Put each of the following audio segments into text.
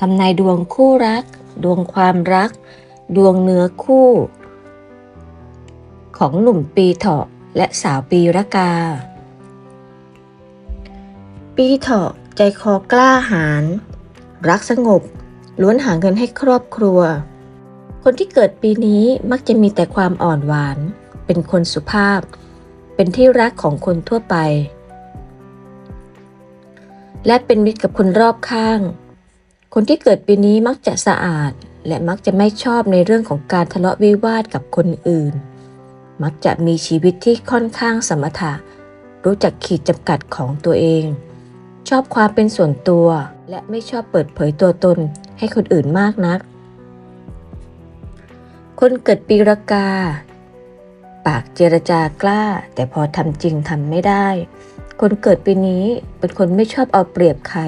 ทำนายดวงคู่รัก ดวงความรัก ดวงเนื้อคู่ ของหนุ่มปีเถาะและสาวปีระกา ปีเถาะใจคอกล้าหาญรักสงบ ล้วนหาเงินให้ครอบครัว คนที่เกิดปีนี้มักจะมีแต่ความอ่อนหวาน เป็นคนสุภาพ เป็นที่รักของคนทั่วไป และเป็นมิตรกับคนรอบข้าง คนที่เกิดปีนี้มักจะสะอาด และมักจะไม่ชอบในเรื่องของการทะเลาะวิวาทกับคนอื่น มักจะมีชีวิตที่ค่อนข้างสมถะ รู้จักขีดจำกัดของตัวเอง ชอบความเป็นส่วนตัว และไม่ชอบเปิดเผยตัวตนให้คนอื่นมากนัก คนเกิดปีรากา ปากเจรจากล้า แต่พอทำจริงทำไม่ได้ คนเกิดปีนี้เป็นคนไม่ชอบเอาเปรียบใคร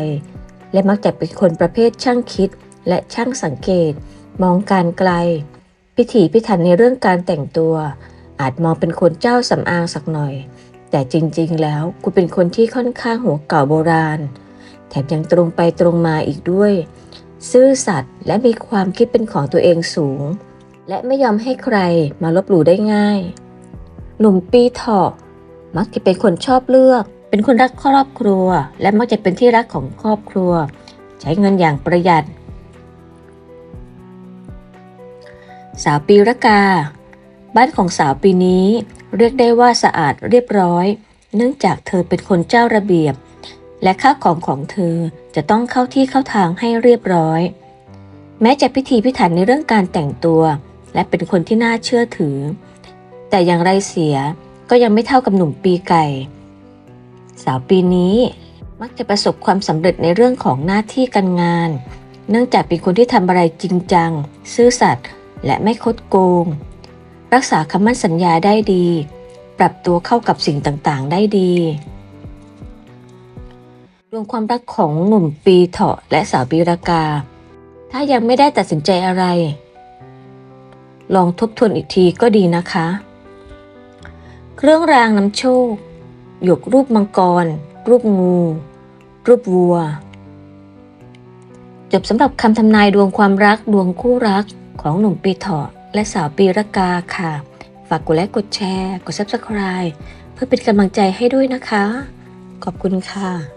และมักจะเป็นคนประเภทช่างคิด และช่างสังเกต มองการไกล พิถีพิถันในเรื่องการแต่งตัว อาจมองเป็นคนเจ้าสำอางสักหน่อย แต่จริงๆ แล้วคุณเป็นคนที่ค่อนข้างหัวเก่าโบราณ แถมยังตรงไปตรงมาอีกด้วย ซื่อสัตย์และมีความคิดเป็นของตัวเองสูง และไม่ยอมให้ใครมาลบหลู่ได้ง่าย หนุ่มปีเถาะมักจะเป็นคนชอบเลือก เป็นคนรักครอบครัว และมักจะเป็นที่รักของครอบครัว ใช้เงินอย่างประหยัด สาวปีรกา บ้านของสาวปีนี้ เรียกได้ว่าสะอาดเรียบร้อย เนื่องจากเธอเป็นคนเจ้าระเบียบ และข้าวของของเธอจะต้องเข้าที่เข้าทางให้เรียบร้อย แม้จะพิธีพิถันในเรื่องการแต่งตัว และเป็นคนที่น่าเชื่อถือ แต่อย่างไรเสียก็ยังไม่เท่ากับหนุ่มปีไก่ สาวปีนี้มักจะประสบความสำเร็จในเรื่องของหน้าที่การงาน เนื่องจากเป็นคนที่ทำอะไรจริงจัง ซื่อสัตย์และไม่คดโกง รักษาคำมั่นสัญญาได้ดี ปรับตัวเข้ากับสิ่งต่างๆ ได้ดีดวงความรักของหนุ่มปีเถาะและสาวปีรากา ถ้ายังไม่ได้ตัดสินใจอะไร ลองทบทวนอีกทีก็ดีนะคะ เครื่องรางน้ำโชค หยกรูปมังกร รูปงู รูปวัว จบสำหรับคำทำนายดวงความรักดวงคู่รักของหนุ่มปีเถาะและสาวปีรากาค่ะ ฝากกดไลค์กดแชร์ กด Subscribe เพื่อเป็นกำลังใจให้ด้วยนะคะ ขอบคุณค่ะ